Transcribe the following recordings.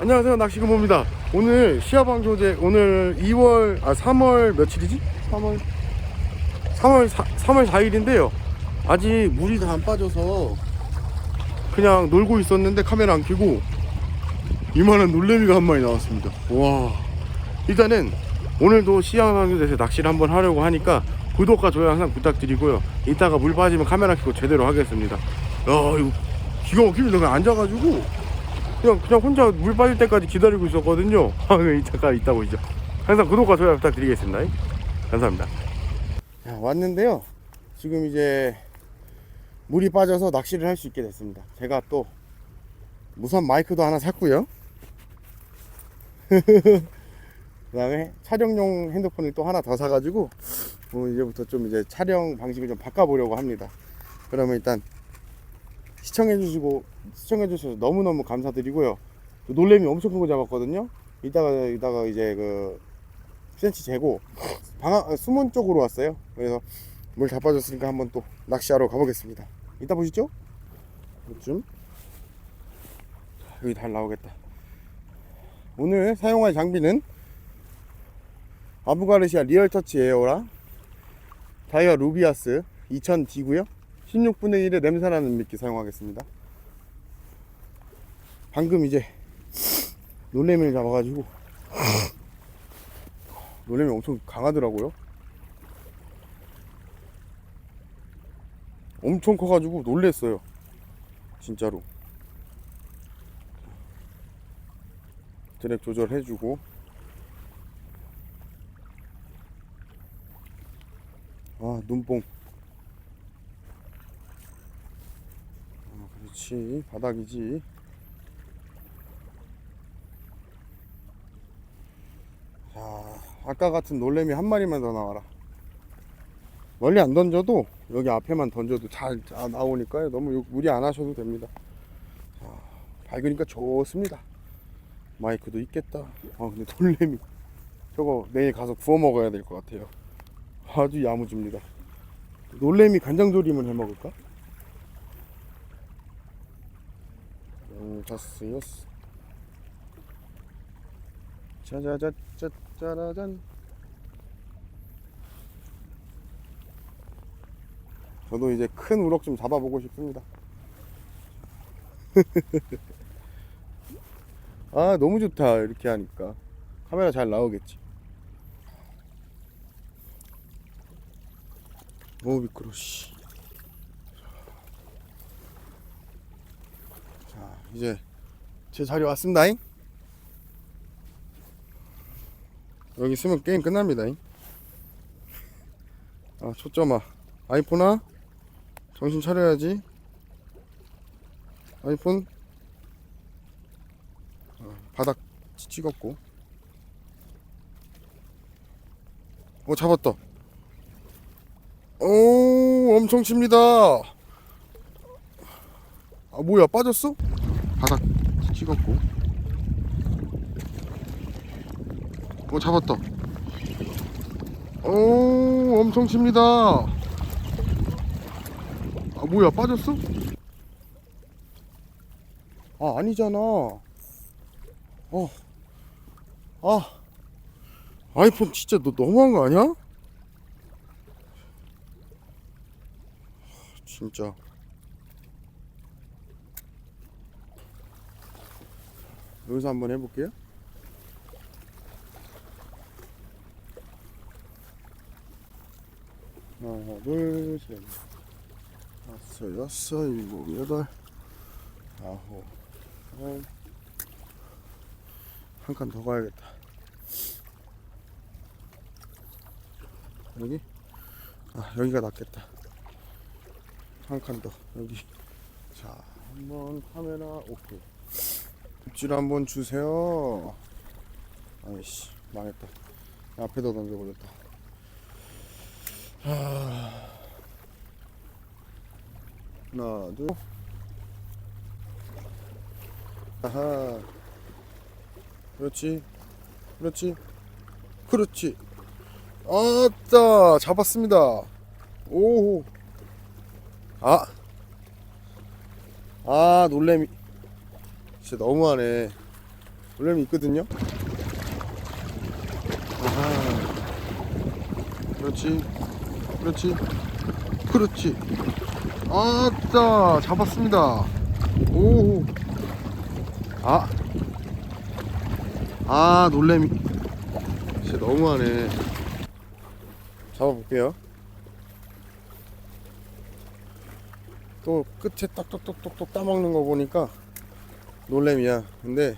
안녕하세요 낚시금호입니다. 오늘 시야방조제 오늘 2월 아 3월 며칠이지? 3월. 3월 4, 3월 4일인데요. 아직 물이 다 안 빠져서 그냥 놀고 있었는데 카메라 안 켜고 이만한 놀래미가 한 마리 나왔습니다. 와. 일단은 오늘도 시야방조제에서 낚시를 한번 하려고 하니까 구독과 좋아요 항상 부탁드리고요. 이따가 물 빠지면 카메라 켜고 제대로 하겠습니다. 야 이거 기가 막힙니다. 그냥 앉아가지고 그냥 그냥 혼자 물 빠질 때까지 기다리고 있었거든요. 아, 네, 잠깐 있다 보이죠. 항상 구독과 좋아요 부탁드리겠습니다. 감사합니다. 자, 왔는데요. 지금 이제 물이 빠져서 낚시를 할 수 있게 됐습니다. 제가 또 무선 마이크도 하나 샀고요. 그다음에 촬영용 핸드폰을 또 하나 더 사가지고 뭐 이제부터 좀 이제 촬영 방식을 좀 바꿔보려고 합니다. 그러면 일단 시청해주시고 시청해주셔서 너무너무 감사드리고요. 그 놀래미 엄청 큰 거 잡았거든요. 이따가 이따가 이제 그 10cm 재고 방아 수문 쪽으로 왔어요. 그래서 물 다 빠졌으니까 한번 또 낚시하러 가보겠습니다. 이따 보시죠. 이쯤 자, 여기 잘 나오겠다. 오늘 사용할 장비는 아부가르시아 리얼터치 에어랑 다이아 루비아스 2000D고요. 16분의 1의 냄새나는 미끼 사용하겠습니다. 방금 이제 놀래미를 잡아가지고 놀래미 엄청 강하더라고요. 엄청 커가지고 놀랬어요. 진짜로. 드랙 조절해주고 아 눈뽕 어, 그렇지 바닥이지. 자 아까 같은 놀래미 한 마리만 더 나와라. 멀리 안 던져도 여기 앞에만 던져도 잘 자- 나오니까요. 너무 요- 무리 안 하셔도 됩니다. 자, 밝으니까 좋습니다. 마이크도 있겠다. 아 근데 놀래미. 저거 내일 가서 구워 먹어야 될 것 같아요. 아주 야무집니다. 놀래미 간장조림을 해 먹을까? 다섯, 여섯. 짜자자자, 짜라잔. 저도 이제 큰 우럭 좀 잡아보고 싶습니다. 아, 너무 좋다. 이렇게 하니까. 카메라 잘 나오겠지. 너무 미끄러, 씨. 이제 제 자리 왔습니다잉. 여기 있으면 게임 끝납니다잉. 아, 초점아. 아이폰아? 정신 차려야지. 아이폰? 아, 바닥 찍었고. 어, 잡았다. 오, 엄청 칩니다. 아, 뭐야, 빠졌어? 바닥 찍었고. 어, 잡았다. 오, 엄청 칩니다. 아, 뭐야, 빠졌어? 아, 아니잖아. 어. 아. 아이폰 진짜 너 너무한 거 아니야? 진짜. 여기서 한번 해볼게요. 하나, 둘, 셋, 다섯, 여섯, 일곱, 여덟, 아홉, 열. 한칸 더 가야겠다. 여기? 아, 여기가 낫겠다. 한 칸 더, 여기. 자, 한번 카메라 오케이. 입질 한번 주세요. 아이씨, 망했다. 앞에다 던져버렸다. 하... 하나, 둘. 아하. 그렇지. 그렇지. 그렇지. 아따, 잡았습니다. 오. 아. 아, 놀래미. 진짜 너무하네. 놀래미 있거든요. 아하. 그렇지. 그렇지. 그렇지. 아따 잡았습니다. 오. 아. 아 놀래미. 진짜 너무하네. 잡아볼게요. 또 끝에 똑똑똑똑똑 따먹는 거 보니까 놀래미야. 근데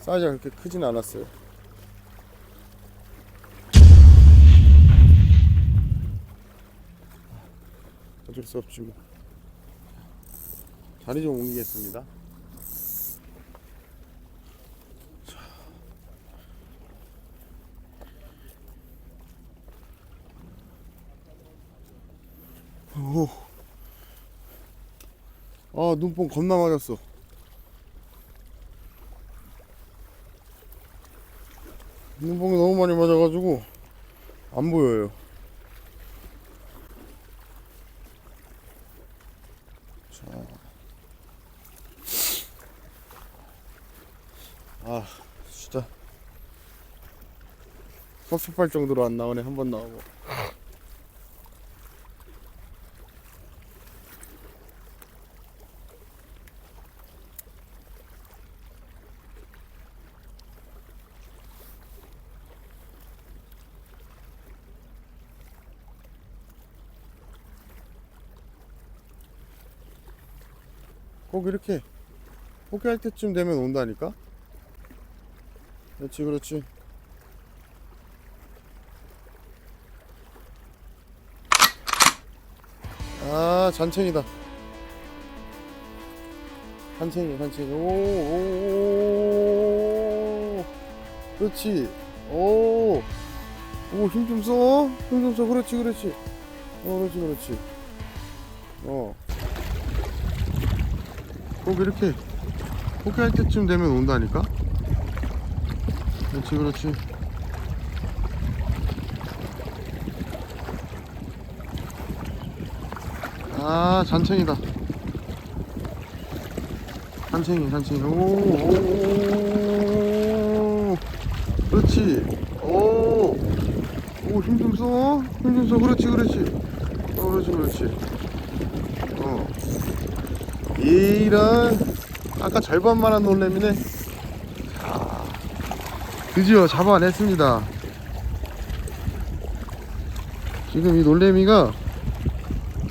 사이즈가 그렇게 크진 않았어요. 어쩔 수 없지 뭐. 자리 좀 옮기겠습니다. 오. 아 눈뽕 겁나 맞았어. 눈뽕이 너무 많이 맞아가지고 안 보여요. 자. 아 진짜 섭섭할 정도로 안 나오네 한 번 나오고. 꼭 이렇게 포기할 때쯤 되면 온다니까? 그렇지 그렇지. 아 잔챙이다. 잔챙이 잔챙이. 오 오 오. 그렇지. 오 오 힘 좀 써. 힘 좀 써. 그렇지 그렇지. 어 그렇지 그렇지. 어 꼭 이렇게 포기할 때쯤 되면 온다니까? 그렇지 그렇지. 아 잔챙이다. 잔챙이 잔챙이. 오오오오 그렇지. 오오힘 좀 써. 힘 좀 써. 그렇지 그렇지. 어 그렇지 그렇지. 어 이런 아까 절반만한 놀래미네. 자, 드디어 잡아냈습니다. 지금 이 놀래미가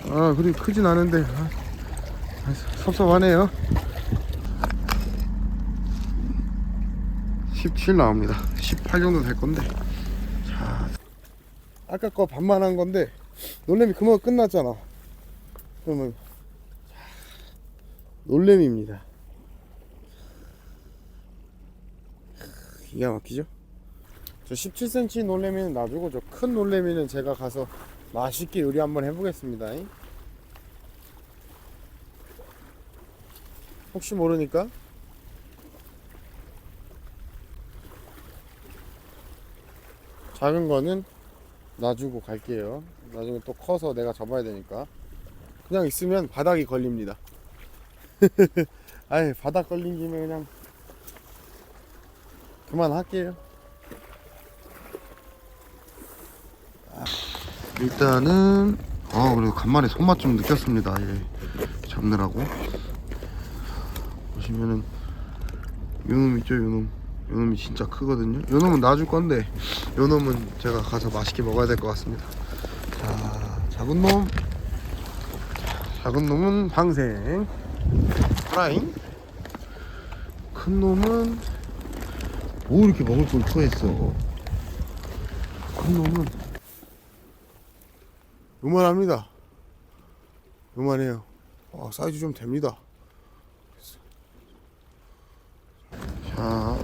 아 그리 크진 않은데 아, 아, 섭섭하네요. 17 나옵니다. 18 정도 될 건데. 자 아까 거 반만 한 건데 놀래미 그만 끝났잖아. 그러면 놀래미입니다. 기가 막히죠? 저 17cm 놀래미는 놔두고 저 큰 놀래미는 제가 가서 맛있게 요리 한번 해보겠습니다. 혹시 모르니까 작은 거는 놔주고 갈게요. 나중에 또 커서 내가 잡아야 되니까 그냥 있으면 바닥이 걸립니다. 아이 바닥 걸린 김에 그냥 그만할게요. 아, 일단은 아 그래도 간만에 손맛 좀 느꼈습니다. 예 잡느라고. 보시면은 요놈 있죠 요놈. 요놈이 진짜 크거든요. 요놈은 놔줄 건데 요놈은 제가 가서 맛있게 먹어야 될 것 같습니다. 자 작은 놈. 작은 놈은 방생 프라잉? 큰 놈은 뭐 이렇게 먹을 걸 토했어? 큰 놈은 요만합니다. 요만해요. 아, 사이즈 좀 됩니다. 자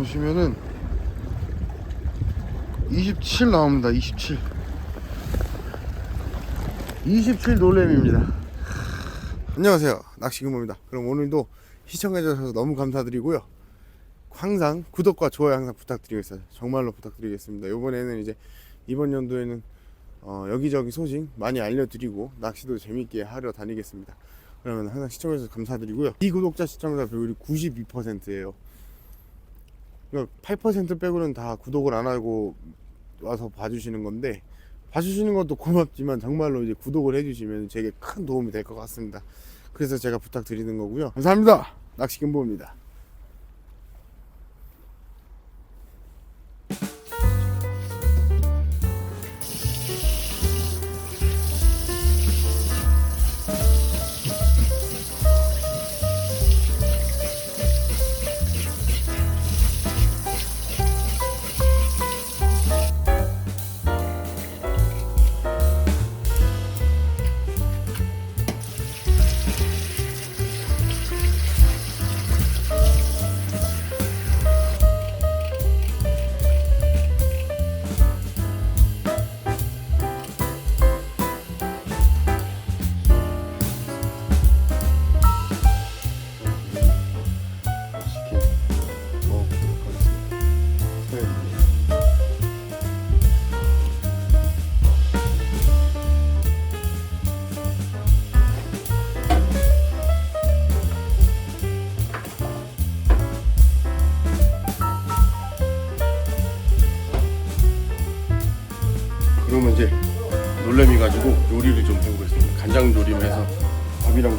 보시면은 27 나옵니다. 27. 27 놀램입니다. 안녕하세요. 낚시금호입니다. 그럼 오늘도 시청해주셔서 너무 감사드리고요. 항상 구독과 좋아요 항상 부탁드리겠습니다. 정말로 부탁드리겠습니다. 이번에는 이제 이번 연도에는 어, 여기저기 소식 많이 알려드리고 낚시도 재밌게 하러 다니겠습니다. 그러면 항상 시청해주셔서 감사드리고요. 이 구독자 시청자 비율이 92%예요. 그러니까 8% 빼고는 다 구독을 안 하고 와서 봐주시는 건데 봐주시는 것도 고맙지만 정말로 이제 구독을 해주시면 제게 큰 도움이 될 것 같습니다. 그래서 제가 부탁드리는 거고요. 감사합니다. 낚시금보입니다.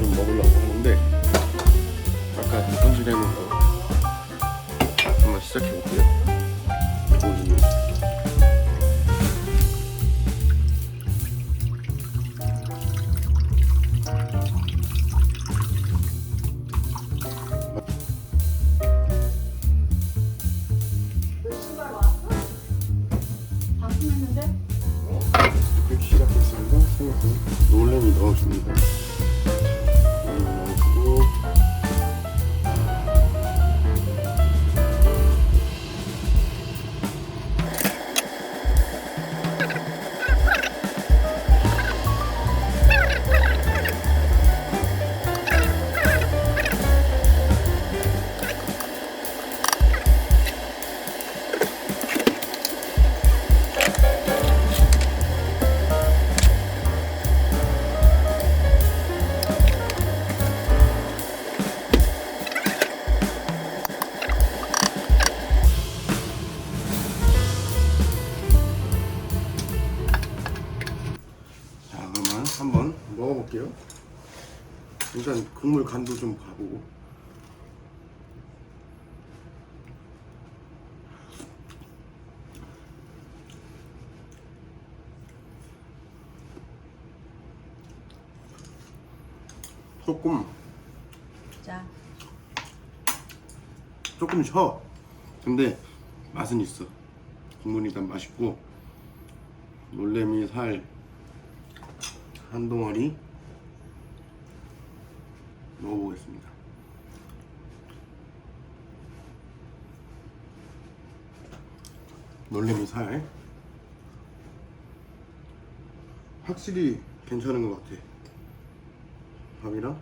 좀 먹으려고 한 건데 아까 손질해놓은 거 한번 시작해볼게요. 일단 국물 간도 좀 봐보고. 조금 자 조금 셔. 근데 맛은 있어. 국물이 일단 맛있고 놀래미 살 한 덩어리 먹어보겠습니다. 놀래미 살 확실히 괜찮은 것 같아. 밥이랑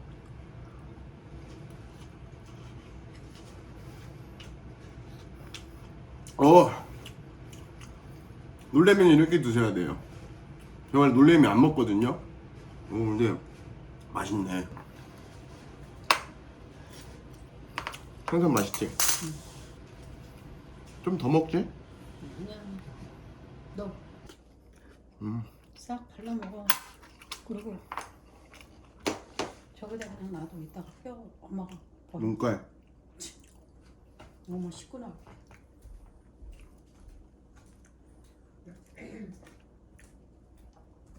어 놀래미는 이렇게 드셔야 돼요. 정말 놀래미 안 먹거든요. 어 근데 맛있네. 항상 맛있지. 좀더 먹지? 그냥 너 음. 싹 발라 먹어. 그리고 저기다 그냥 놔둬 이따가 뼈 엄마가 버려. 눈깔. 너무 씻구나.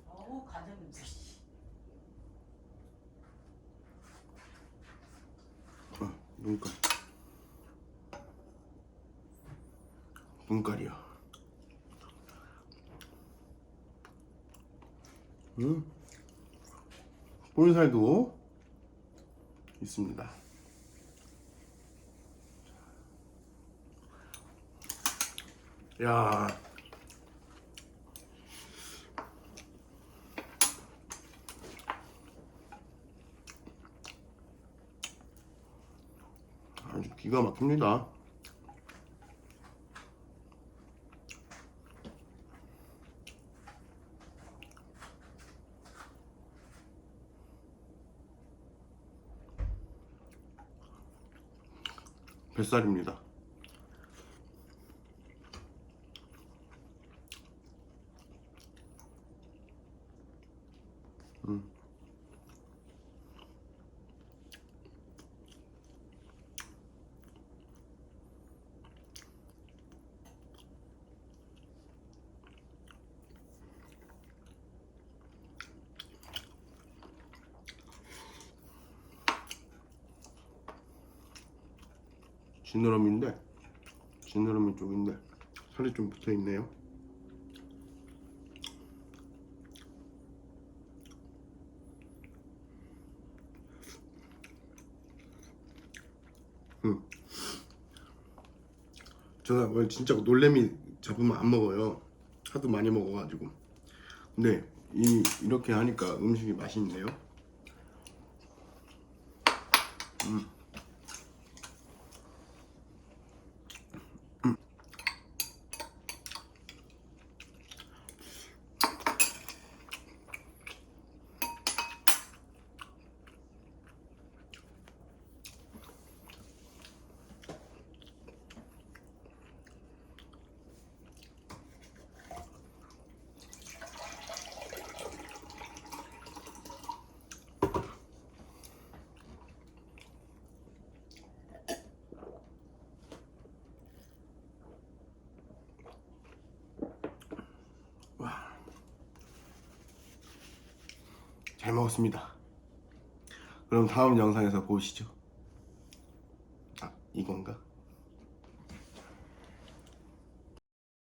어우 가자 냄새. 씨. 어, 눈깔. 분갈이야. 응? 보리살도 있습니다. 야. 아주 기가 막힙니다. 살입니다. 지느러미인데 지느러미 쪽인데 살이 좀 붙어 있네요. 음. 제가 원래 진짜 놀래미 잡으면 안 먹어요. 하도 많이 먹어가지고. 근데 이 이렇게 하니까 음식이 맛있네요. 잘 먹었습니다. 그럼 다음 영상에서 보시죠.